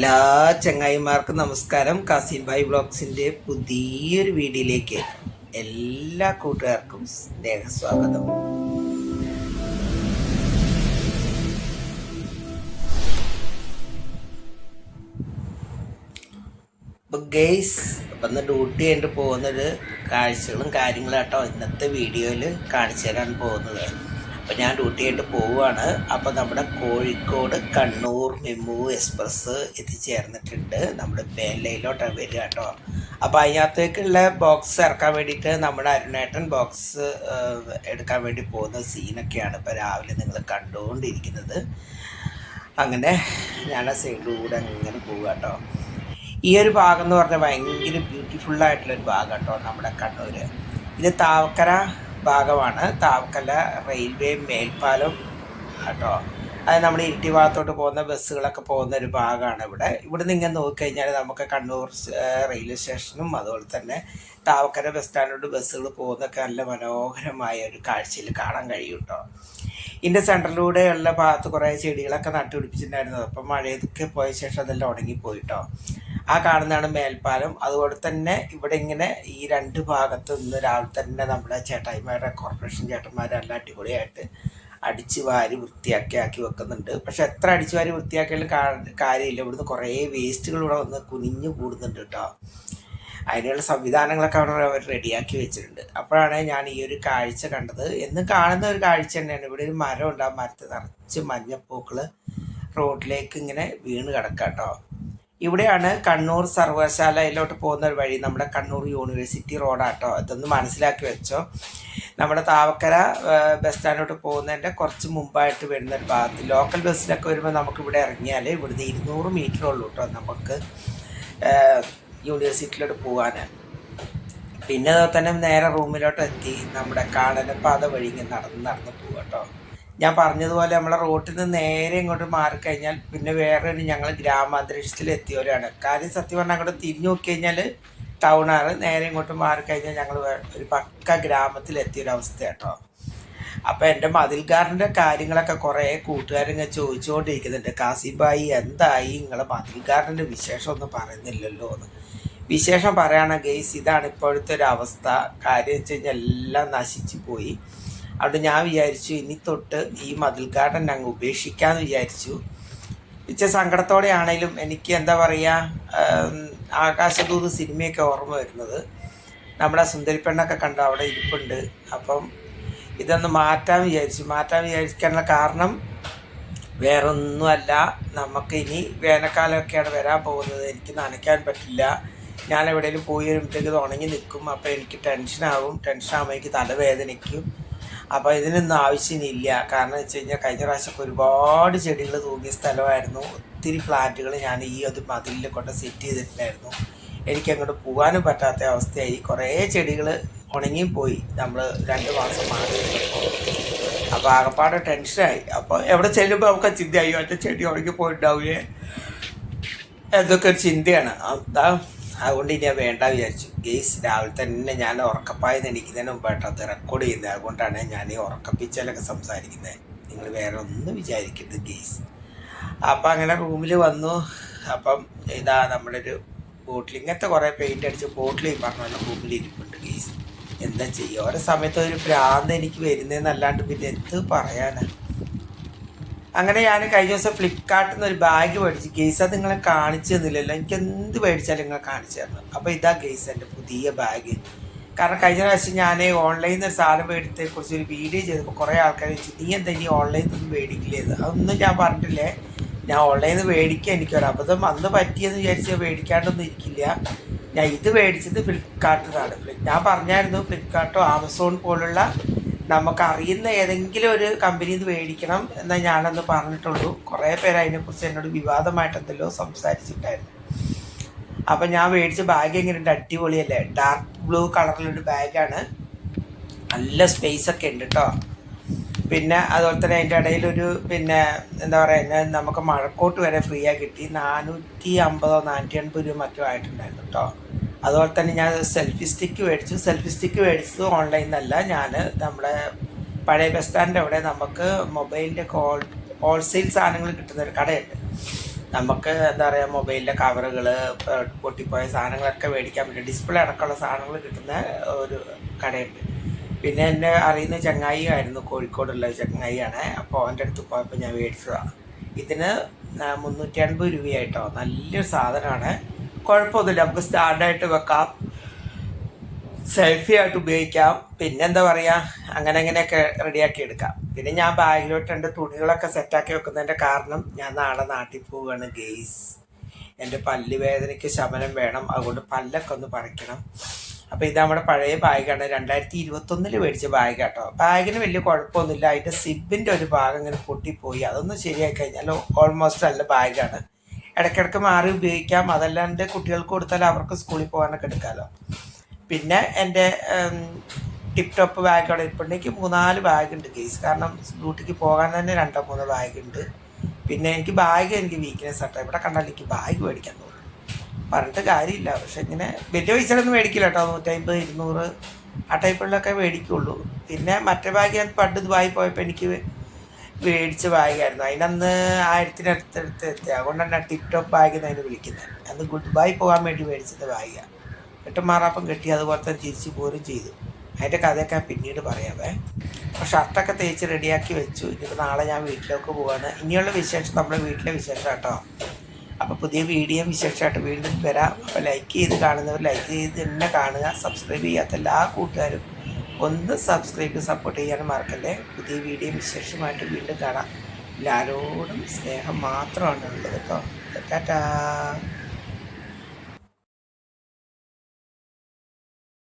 എല്ലാ ചങ്ങായിമാർക്കും നമസ്കാരം. കാസിം ഭായ് ബ്ലോഗ്സിന്റെ പുതിയൊരു വീഡിയോയിലേക്ക് എല്ലാ കൂട്ടുകാർക്കും സ്നേഹസ്വാഗതം. ഗെയ്സ് അപ്പം ഇന്ന് ഡ്യൂട്ടി കഴിഞ്ഞിട്ട് പോകുന്നൊരു കാഴ്ചകളും കാര്യങ്ങളും കേട്ടോ ഇന്നത്തെ വീഡിയോയിൽ കാണിച്ചു തരാൻ പോകുന്നത്. അപ്പോൾ ഞാൻ ഡ്യൂട്ടി ആയിട്ട് പോവുകയാണ് അപ്പോൾ നമ്മുടെ കോഴിക്കോട് കണ്ണൂർ മെമു എക്സ്പ്രസ് എത്തിച്ചേർന്നിട്ടുണ്ട് നമ്മുടെ മേലയിലോട്ടാണ് വരിക കേട്ടോ. അപ്പോൾ അതിനകത്തേക്കുള്ള ബോക്സ് ഇറക്കാൻ വേണ്ടിയിട്ട് നമ്മുടെ അരുണേട്ടൻ ബോക്സ് എടുക്കാൻ വേണ്ടി പോകുന്ന സീനൊക്കെയാണ് ഇപ്പോൾ രാവിലെ നിങ്ങൾ കണ്ടുകൊണ്ടിരിക്കുന്നത്. അങ്ങനെ ഞാൻ ആ സൈഡിലൂടെ അങ്ങനെ പോവുക കേട്ടോ. ഈ ഒരു ഭാഗം എന്ന് പറഞ്ഞാൽ ഭയങ്കര ബ്യൂട്ടിഫുള്ളായിട്ടുള്ളൊരു ഭാഗം കേട്ടോ നമ്മുടെ കണ്ണൂർ ഇത് താവക്കര ഭാഗമാണ്. താവക്കല റെയിൽവേ മേൽപ്പാലം. കേട്ടോ അത് നമ്മൾ ഇരിട്ടി ഭാഗത്തോട്ട് പോകുന്ന ബസ്സുകളൊക്കെ പോകുന്ന ഒരു ഭാഗമാണ് ഇവിടെ. ഇവിടെ നിന്ന് ഇങ്ങനെ നോക്കിക്കഴിഞ്ഞാൽ നമുക്ക് കണ്ണൂർ റെയിൽവേ സ്റ്റേഷനും അതുപോലെ തന്നെ താവക്കര ബസ് സ്റ്റാൻഡിലോട്ട് ബസ്സുകൾ പോകുന്നതൊക്കെ നല്ല മനോഹരമായ ഒരു കാഴ്ചയിൽ കാണാൻ കഴിയും കേട്ടോ ഇതിന്റെ സെന്ററിലൂടെയുള്ള ഭാഗത്ത് കുറേ ചെടികളൊക്കെ നട്ടുപിടിപ്പിച്ചിട്ടുണ്ടായിരുന്നു. അപ്പം മഴയൊക്കെ പോയ ശേഷം അതെല്ലാം ഉണങ്ങിപ്പോയിട്ടോ ആ കാണുന്നതാണ് മേൽപ്പാലം. അതുപോലെ തന്നെ ഇവിടെ ഇങ്ങനെ ഈ രണ്ട് ഭാഗത്ത് നിന്ന് രാവിലെ തന്നെ നമ്മുടെ ചേട്ടായിമാരുടെ കോർപ്പറേഷൻ ചേട്ടന്മാരെല്ലാം അടിപൊളിയായിട്ട് അടിച്ച് വാരി വൃത്തിയാക്കി ആക്കി വെക്കുന്നുണ്ട്. പക്ഷെ എത്ര അടിച്ച് വാരി വൃത്തിയാക്കിയാലും കാര്യമില്ല. ഇവിടുന്ന് കുറേ വേസ്റ്റുകൾ ഇവിടെ വന്ന് കുനിഞ്ഞു കൂടുന്നുണ്ട് കേട്ടോ അതിനുള്ള സംവിധാനങ്ങളൊക്കെ അവിടെ അവർ റെഡിയാക്കി വെച്ചിട്ടുണ്ട്. അപ്പോഴാണ് ഞാൻ ഈ ഒരു കാഴ്ച കണ്ടത്. എന്നും കാണുന്ന ഒരു കാഴ്ച തന്നെയാണ്. ഇവിടെ ഒരു മരം ഉണ്ട് ആ മരത്ത് നിറച്ച് മഞ്ഞപ്പൂക്കൾ റോഡിലേക്ക് ഇങ്ങനെ വീണ് കിടക്കാം കേട്ടോ ഇവിടെയാണ് കണ്ണൂർ സർവകലാശാലയിലോട്ട് പോകുന്ന ഒരു വഴി നമ്മുടെ കണ്ണൂർ യൂണിവേഴ്സിറ്റി റോഡാട്ടോ. അതൊന്ന് മനസ്സിലാക്കി വെച്ചോ. നമ്മുടെ താവക്കര ബസ് സ്റ്റാൻഡിലോട്ട് പോകുന്നതിന്റെ കുറച്ച് മുമ്പായിട്ട് വരുന്ന ഒരു ഭാഗത്ത്. ലോക്കൽ ബസ്സിലൊക്കെ വരുമ്പോൾ നമുക്ക് ഇവിടെ ഇറങ്ങിയാൽ ഇവിടുന്ന് ഇരുന്നൂറ് മീറ്റർ ഉള്ളൂ കേട്ടോ നമുക്ക് യൂണിവേഴ്സിറ്റിയിലോട്ട് പോകാൻ പിന്നെ തന്നെ നേരെ റൂമിലോട്ട് എത്തി. നമ്മുടെ കാടനപ്പാത വഴി ഇങ്ങനെ നടന്ന് നടന്ന് പോകാം കേട്ടോ ഞാൻ പറഞ്ഞതുപോലെ നമ്മളെ റോട്ടിൽ നിന്ന് നേരെ ഇങ്ങോട്ട് മാറിക്കഴിഞ്ഞാൽ പിന്നെ വേറെ ഒരു ഞങ്ങൾ ഗ്രാമാന്തരീക്ഷത്തിൽ എത്തിയവരാണ് കാര്യം സത്യം പറഞ്ഞാൽ അങ്ങോട്ട് തിരിഞ്ഞു നോക്കി കഴിഞ്ഞാൽ ടൗണാണ് നേരെ ഇങ്ങോട്ട് മാറിക്കഴിഞ്ഞാൽ ഞങ്ങൾ ഒരു പക്ക ഗ്രാമത്തിൽ എത്തിയൊരവസ്ഥ കേട്ടോ അപ്പോൾ എന്റെ മതിൽക്കാരന്റെ കാര്യങ്ങളൊക്കെ കുറേ കൂട്ടുകാരിങ്ങനെ ചോദിച്ചുകൊണ്ടിരിക്കുന്നുണ്ട്. കാസിബായി എന്തായി? നിങ്ങളെ മതിൽക്കാരന്റെ വിശേഷം ഒന്നും പറയുന്നില്ലല്ലോ എന്ന്. വിശേഷം പറയുകയാണ് ഗെയ്സ് ഇതാണ് ഇപ്പോഴത്തെ ഒരു അവസ്ഥ കാര്യം വെച്ച് കഴിഞ്ഞാൽ എല്ലാം നശിച്ചു പോയി. അതുകൊണ്ട് ഞാൻ വിചാരിച്ചു ഇനി തൊട്ട് ഈ മതിൽ ഗാർഡൻ അങ്ങ് ഉപേക്ഷിക്കാമെന്ന് വിചാരിച്ചു. ഇച്ച സങ്കടത്തോടെ ആണെങ്കിലും എനിക്ക് എന്താ പറയുക ആകാശദൂത് സിനിമയൊക്കെ ഓർമ്മ വരുന്നത്. നമ്മുടെ സുന്ദരിപ്പെണ്ണൊക്കെ കണ്ട അവിടെ ഇരിപ്പുണ്ട്. അപ്പം ഇതൊന്ന് മാറ്റാൻ വിചാരിച്ചു. മാറ്റാൻ വിചാരിക്കാനുള്ള കാരണം വേറൊന്നുമല്ല. നമുക്ക് ഇനി വേനൽക്കാലമൊക്കെയാണ് വരാൻ പോകുന്നത്. എനിക്ക് നനയ്ക്കാൻ പറ്റില്ല. ഞാൻ എവിടെയെങ്കിലും പോയി വരുമ്പോഴത്തേക്ക് ഇത് ഉണങ്ങി നിൽക്കും. അപ്പോൾ എനിക്ക് ടെൻഷനാവും. ടെൻഷനാകുമ്പോൾ എനിക്ക് തലവേദനിക്കും. അപ്പോൾ ഇതിനൊന്നും ആവശ്യമില്ല. കാരണം വെച്ച് കഴിഞ്ഞാൽ കഴിഞ്ഞ പ്രാവശ്യമൊക്കെ ഒരുപാട് ചെടികൾ തൂങ്ങിയ സ്ഥലമായിരുന്നു. ഒത്തിരി പ്ലാന്റുകൾ ഞാൻ ഈ ഒരു മതിലിൽ കൊണ്ട് സെറ്റ് ചെയ്തിട്ടുണ്ടായിരുന്നു. എനിക്ക് അങ്ങോട്ട് പോകാനും പറ്റാത്ത അവസ്ഥയായി. കുറേ ചെടികൾ ഉണങ്ങിയും പോയി. നമ്മൾ രണ്ട് മാസം മാറി അപ്പോൾ ആകപ്പാടെ ടെൻഷനായി. അപ്പോൾ എവിടെ ചെല്ലുമ്പോൾ നമുക്ക് ചിന്തയായി. ഒറ്റ ചെടി ഉണങ്ങി പോയിട്ടുണ്ടാവില്ലേ എന്തൊക്കെ ഒരു ചിന്തയാണ്. അതാ അതുകൊണ്ട് ഇനി വേണ്ട വിചാരിച്ചു. ഗെയ്സ് രാവിലെ തന്നെ ഞാൻ ഉറക്കപ്പായെന്ന് എണീക്കുന്നതിന് മുമ്പായിട്ട് അത് റെക്കോർഡ് ചെയ്യുന്നത്. അതുകൊണ്ടാണ് ഞാൻ ഈ ഉറക്കപ്പിച്ചലൊക്കെ സംസാരിക്കുന്നത്. നിങ്ങൾ വേറെ ഒന്നും വിചാരിക്കരുത് ഗെയ്സ്. അപ്പം അങ്ങനെ റൂമിൽ വന്നു. അപ്പം ഇതാ നമ്മുടെ ഒരു ബോട്ടിൽ ഇങ്ങനത്തെ കുറേ പെയിന്റ് അടിച്ച് ബോട്ടിൽ ഈ പറഞ്ഞ റൂമിൽ ഇരിപ്പുണ്ട് ഗെയ്സ്. എന്താ ചെയ്യുക ഓരോ സമയത്ത് ഒരു ഭ്രാന്ത് എനിക്ക് വരുന്നതെന്നല്ലാണ്ട് പിന്നെ എന്ത് പറയാനാണ് അങ്ങനെ ഞാൻ കഴിഞ്ഞ ദിവസം ഫ്ലിപ്കാർട്ടിൽ നിന്ന് ഒരു ബാഗ് മേടിച്ച്. ഗെയ്സ് അത് നിങ്ങളെ കാണിച്ചു തന്നില്ലല്ലോ. എനിക്ക് എന്ത് മേടിച്ചാലും നിങ്ങളെ കാണിച്ചു തരണം. അപ്പോൾ ഇതാ ഗെയ്സ് എന്റെ പുതിയ ബാഗ് കാരണം കഴിഞ്ഞ പ്രാവശ്യം ഞാൻ ഓൺലൈനിൽ നിന്ന് സാധനം മേടിച്ചതിനെ കുറിച്ച് ഒരു വീഡിയോ ചെയ്തപ്പോൾ കുറേ ആൾക്കാർ ചോദിച്ചു നീ എന്താ ഇനി ഓൺലൈനിൽ നിന്ന് മേടിക്കില്ലേന്ന് അതൊന്നും ഞാൻ പറഞ്ഞിട്ടില്ലേ? ഞാൻ ഓൺലൈനിൽ നിന്ന് മേടിക്കുക എനിക്കൊരു അബദ്ധം. അന്ന് പറ്റിയെന്ന് വിചാരിച്ച് മേടിക്കാണ്ടൊന്നും ഇരിക്കില്ല. ഞാൻ ഇത് മേടിച്ചത് ഫ്ലിപ്കാർട്ടിലാണ് ഞാൻ പറഞ്ഞായിരുന്നു ഫ്ലിപ്കാർട്ടോ ആമസോൺ പോലുള്ള നമുക്ക് അറിയുന്ന ഏതെങ്കിലും ഒരു കമ്പനി ഇത് മേടിക്കണം എന്ന് ഞാനന്ന് പറഞ്ഞിട്ടുള്ളൂ. കുറേ പേര് അതിനെക്കുറിച്ച് എന്നോട് വിവാദമായിട്ട് എന്തെല്ലോ സംസാരിച്ചിട്ടുണ്ടായിരുന്നു. അപ്പം ഞാൻ മേടിച്ച ബാഗ് എങ്ങനെയുണ്ട് അടിപൊളിയല്ലേ? ഡാർക്ക് ബ്ലൂ കളറിലൊരു ബാഗാണ് നല്ല സ്പേസ് ഒക്കെ ഉണ്ട് കേട്ടോ പിന്നെ അതുപോലെ തന്നെ അതിന്റെ ഇടയിലൊരു പിന്നെ എന്താ പറയുക നമുക്ക് മഴക്കോട്ട് വരെ ഫ്രീ ആയി കിട്ടി. നാനൂറ്റി അമ്പതോ നാനൂറ്റി എൺപത് രൂപ മറ്റോ ആയിട്ടുണ്ടായിരുന്നു കേട്ടോ അതുപോലെ തന്നെ ഞാൻ സെൽഫി സ്റ്റിക്ക് മേടിച്ചു. സെൽഫി സ്റ്റിക്ക് മേടിച്ചത് ഓൺലൈനിൽ നിന്നല്ല ഞാൻ നമ്മുടെ പഴയ ബസ് സ്റ്റാൻഡിന്റെ അവിടെ നമുക്ക് മൊബൈലിന്റെ ഹോൾ ഹോൾസെയിൽ സാധനങ്ങൾ കിട്ടുന്ന ഒരു കടയുണ്ട്. നമുക്ക് എന്താ പറയുക മൊബൈലിന്റെ കവറുകൾ പൊട്ടിപ്പോയ സാധനങ്ങളൊക്കെ മേടിക്കാൻ പറ്റും. ഡിസ്പ്ലേ അടക്കമുള്ള സാധനങ്ങൾ കിട്ടുന്ന ഒരു കടയുണ്ട്. പിന്നെ എന്നെ അറിയുന്ന ചങ്ങായി ആയിരുന്നു കോഴിക്കോടുള്ള ചങ്ങായിയാണ്. അപ്പോൾ അവന്റെ അടുത്ത് പോയപ്പോൾ ഞാൻ മേടിച്ചതാണ് ഇതിന് മുന്നൂറ്റി അൻപത് രൂപയായിട്ടോ. നല്ലൊരു സാധനമാണ്. കുഴപ്പമൊന്നുമില്ല. നമുക്ക് സ്റ്റാൻഡായിട്ട് വെക്കാം. സെൽഫി ആയിട്ട് ഉപയോഗിക്കാം. പിന്നെ എന്താ പറയുക അങ്ങനെ അങ്ങനെയൊക്കെ റെഡിയാക്കി എടുക്കാം. പിന്നെ ഞാൻ ബാഗിലോട്ട് എന്റെ തുണികളൊക്കെ സെറ്റാക്കി വെക്കുന്നതിന്റെ കാരണം ഞാൻ നാളെ നാട്ടിൽ പോവുകയാണ് ഗെയ്സ് എന്റെ പല്ല് വേദനയ്ക്ക് ശമനം വേണം. അതുകൊണ്ട് പല്ലൊക്കെ ഒന്ന് പറിക്കണം. അപ്പോൾ ഇത് നമ്മുടെ പഴയ ബാഗാണ്. രണ്ടായിരത്തി ഇരുപത്തൊന്നിൽ മേടിച്ച ബാഗ് കേട്ടോ ബാഗിന് വലിയ കുഴപ്പമൊന്നുമില്ല. അതിന്റെ സിബിന്റെ ഒരു ഭാഗം ഇങ്ങനെ പൊട്ടിപ്പോയി. അതൊന്ന് ശരിയായി കഴിഞ്ഞാൽ ഓൾമോസ്റ്റ് നല്ല ബാഗാണ്. ഇടയ്ക്കിടയ്ക്ക് മാറി ഉപയോഗിക്കാം. അതല്ലാണ്ട് കുട്ടികൾക്ക് കൊടുത്താൽ അവർക്ക് സ്കൂളിൽ പോകാനൊക്കെ എടുക്കാമല്ലോ പിന്നെ എന്റെ ടിപ് ടോപ്പ് ബാഗ് അവിടെ ഇരിപ്പുണ്ട്. എനിക്ക് മൂന്നാൽ ബാഗ് ഉണ്ട് കാരണം ഡ്യൂട്ടിക്ക് പോകാൻ തന്നെ രണ്ടോ മൂന്നോ ബാഗ് ഉണ്ട്. പിന്നെ എനിക്ക് ബാഗ് എനിക്ക് വീക്ക്നെസ് ആട്ടോ. ഇവിടെ കണ്ടാൽ എനിക്ക് ബാഗ് മേടിക്കാൻ തോന്നും. പറഞ്ഞിട്ട് കാര്യമില്ല. പക്ഷെ ഇങ്ങനെ വലിയ പൈസയിലൊന്നും മേടിക്കില്ല കേട്ടോ. നൂറ്റമ്പത് ഇരുന്നൂറ് ആ ടൈപ്പുകളിലൊക്കെ മേടിക്കുള്ളൂ. പിന്നെ മറ്റേ ബാഗ് ഞാൻ പണ്ട് ദുബായി പോയപ്പോൾ എനിക്ക് മേടിച്ച ബാഗായിരുന്നു അതിനന്ന് ആയിരത്തിനടുത്തടുത്ത് എത്തി അതുകൊണ്ട് തന്നെ ടിക് ടോപ്പ് ബാഗ് എന്നതിന് വിളിക്കുന്നത്. അന്ന് ബൈ പോകാൻ വേണ്ടി മേടിച്ചത് ബാഗാണ് എട്ടും മാറാപ്പം കെട്ടി അതുപോലെ തന്നെ തിരിച്ച് പോരും ചെയ്തു. അതിന്റെ കഥയൊക്കെ പിന്നീട് പറയാവേ. അപ്പോൾ ഷർട്ടൊക്കെ തേച്ച് റെഡിയാക്കി വെച്ചു. ഇനിയിപ്പോൾ നാളെ ഞാൻ വീട്ടിലേക്ക് പോവാണ്. ഇനിയുള്ള വിശേഷം നമ്മുടെ വീട്ടിലെ വിശേഷം കേട്ടോ. അപ്പോൾ പുതിയ വീഡിയോ വിശേഷമായിട്ട് വീണ്ടും വരാം. അപ്പോൾ ലൈക്ക് ചെയ്ത് കാണുന്നവർ ലൈക്ക് ചെയ്ത് തന്നെ കാണുക. സബ്സ്ക്രൈബ് ചെയ്യാത്ത എല്ലാ കൂട്ടുകാരും ഒന്ന് സബ്സ്ക്രൈബ് സപ്പോർട്ട് ചെയ്യാനും മറക്കല്ലേ. പുതിയ വീഡിയോ വിശേഷമായിട്ട് വീണ്ടും കാണാം. എല്ലാവരോടും സ്നേഹം മാത്രമാണ് ഉള്ളത് കേട്ടോ. ടാറ്റാ.